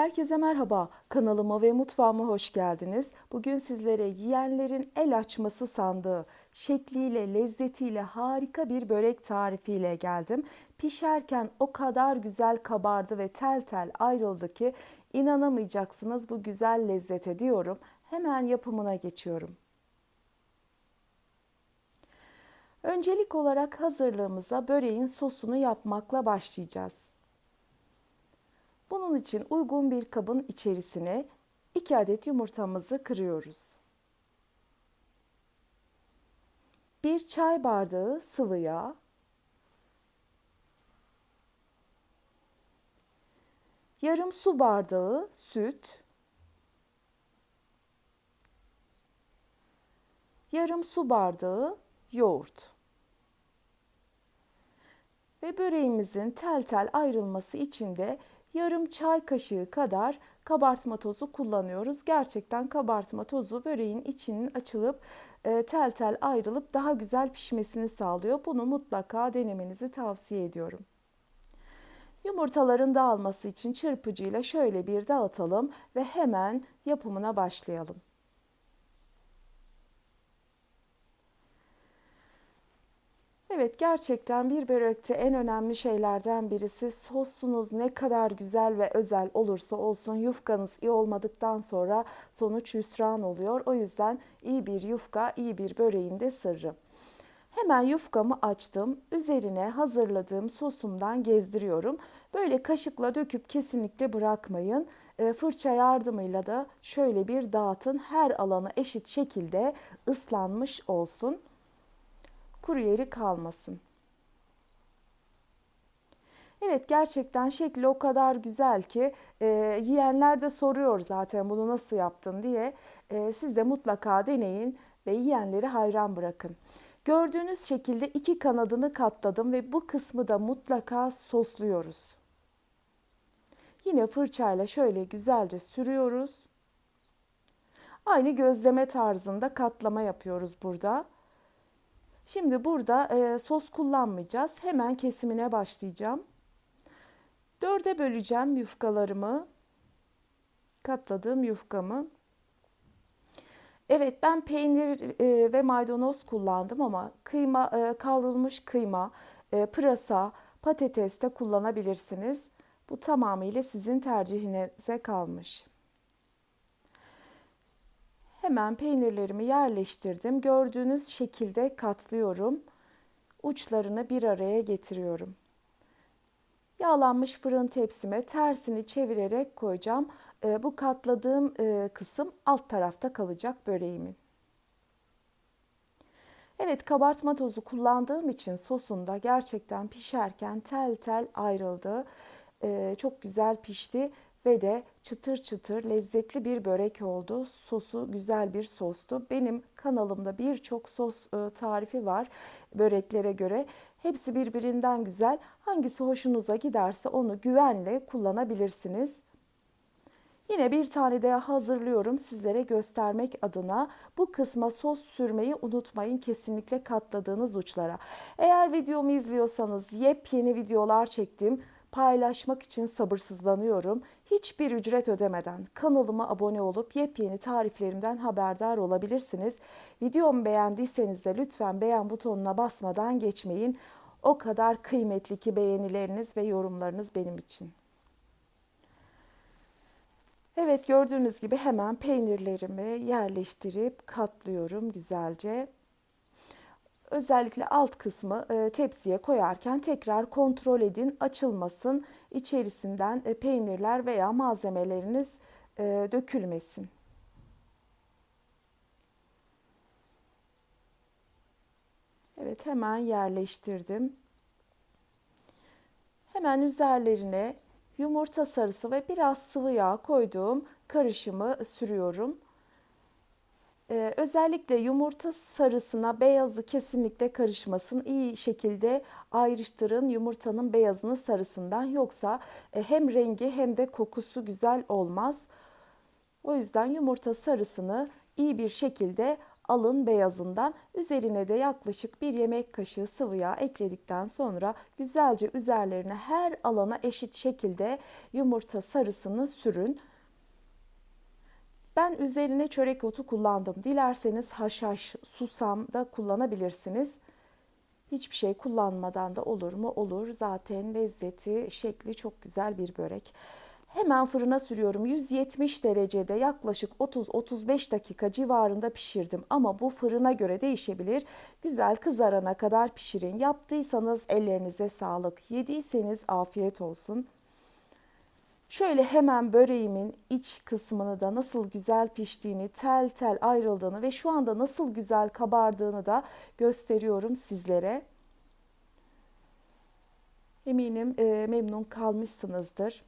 Herkese merhaba. Kanalıma ve mutfağıma hoş geldiniz. Bugün sizlere yiyenlerin el açması sandığı şekliyle, lezzetiyle harika bir börek tarifiyle geldim. Pişerken o kadar güzel kabardı ve tel tel ayrıldı ki inanamayacaksınız bu güzel lezzete diyorum. Hemen yapımına geçiyorum. Öncelik olarak hazırlığımıza böreğin sosunu yapmakla başlayacağız. Bunun için uygun bir kabın içerisine 2 adet yumurtamızı kırıyoruz. 1 çay bardağı sıvı yağ, yarım su bardağı süt, yarım su bardağı yoğurt. Ve böreğimizin tel tel ayrılması için de yarım çay kaşığı kadar kabartma tozu kullanıyoruz. Gerçekten kabartma tozu böreğin içinin açılıp e, tel tel ayrılıp daha güzel pişmesini sağlıyor. Bunu mutlaka denemenizi tavsiye ediyorum. Yumurtaların dağılması için çırpıcıyla şöyle bir dağıtalım ve hemen yapımına başlayalım. Evet gerçekten bir börekte en önemli şeylerden birisi sosunuz ne kadar güzel ve özel olursa olsun yufkanız iyi olmadıktan sonra sonuç hüsran oluyor. O yüzden iyi bir yufka iyi bir böreğin de sırrı. Hemen yufkamı açtım. Üzerine hazırladığım sosumdan gezdiriyorum. Böyle kaşıkla döküp kesinlikle bırakmayın. E, fırça yardımıyla da şöyle bir dağıtın. Her alanı eşit şekilde ıslanmış olsun kuru yeri kalmasın. Evet gerçekten şekli o kadar güzel ki e, yiyenler de soruyor zaten bunu nasıl yaptın diye. E, siz de mutlaka deneyin ve yiyenleri hayran bırakın. Gördüğünüz şekilde iki kanadını katladım ve bu kısmı da mutlaka sosluyoruz. Yine fırçayla şöyle güzelce sürüyoruz. Aynı gözleme tarzında katlama yapıyoruz burada. Şimdi burada e, sos kullanmayacağız. Hemen kesimine başlayacağım. Dörde böleceğim yufkalarımı. Katladığım yufkamı. Evet ben peynir e, ve maydanoz kullandım ama kıyma e, kavrulmuş kıyma, e, pırasa, patates de kullanabilirsiniz. Bu tamamıyla sizin tercihinize kalmış. Hemen peynirlerimi yerleştirdim. Gördüğünüz şekilde katlıyorum. Uçlarını bir araya getiriyorum. Yağlanmış fırın tepsime tersini çevirerek koyacağım. E, bu katladığım e, kısım alt tarafta kalacak böreğimin. Evet kabartma tozu kullandığım için sosunda gerçekten pişerken tel tel ayrıldı. E, çok güzel pişti ve de çıtır çıtır lezzetli bir börek oldu. Sosu güzel bir sostu. Benim kanalımda birçok sos e, tarifi var böreklere göre. Hepsi birbirinden güzel. Hangisi hoşunuza giderse onu güvenle kullanabilirsiniz. Yine bir tane daha hazırlıyorum sizlere göstermek adına. Bu kısma sos sürmeyi unutmayın kesinlikle katladığınız uçlara. Eğer videomu izliyorsanız yepyeni videolar çektim paylaşmak için sabırsızlanıyorum. Hiçbir ücret ödemeden kanalıma abone olup yepyeni tariflerimden haberdar olabilirsiniz. Videomu beğendiyseniz de lütfen beğen butonuna basmadan geçmeyin. O kadar kıymetli ki beğenileriniz ve yorumlarınız benim için. Evet gördüğünüz gibi hemen peynirlerimi yerleştirip katlıyorum güzelce özellikle alt kısmı e, tepsiye koyarken tekrar kontrol edin açılmasın içerisinden e, peynirler veya malzemeleriniz e, dökülmesin. Evet hemen yerleştirdim. Hemen üzerlerine yumurta sarısı ve biraz sıvı yağ koyduğum karışımı sürüyorum. Ee, özellikle yumurta sarısına beyazı kesinlikle karışmasın. İyi şekilde ayrıştırın yumurtanın beyazını sarısından. Yoksa e, hem rengi hem de kokusu güzel olmaz. O yüzden yumurta sarısını iyi bir şekilde alın beyazından. Üzerine de yaklaşık bir yemek kaşığı sıvı yağ ekledikten sonra güzelce üzerlerine her alana eşit şekilde yumurta sarısını sürün. Ben üzerine çörek otu kullandım. Dilerseniz haşhaş, susam da kullanabilirsiniz. Hiçbir şey kullanmadan da olur mu? Olur. Zaten lezzeti, şekli çok güzel bir börek. Hemen fırına sürüyorum. 170 derecede yaklaşık 30-35 dakika civarında pişirdim. Ama bu fırına göre değişebilir. Güzel kızarana kadar pişirin. Yaptıysanız ellerinize sağlık. Yediyseniz afiyet olsun. Şöyle hemen böreğimin iç kısmını da nasıl güzel piştiğini, tel tel ayrıldığını ve şu anda nasıl güzel kabardığını da gösteriyorum sizlere. Eminim e, memnun kalmışsınızdır.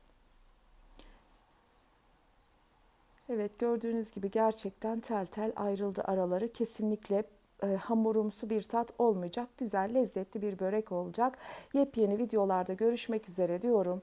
Evet gördüğünüz gibi gerçekten tel tel ayrıldı araları. Kesinlikle e, hamurumsu bir tat olmayacak. Güzel lezzetli bir börek olacak. Yepyeni videolarda görüşmek üzere diyorum.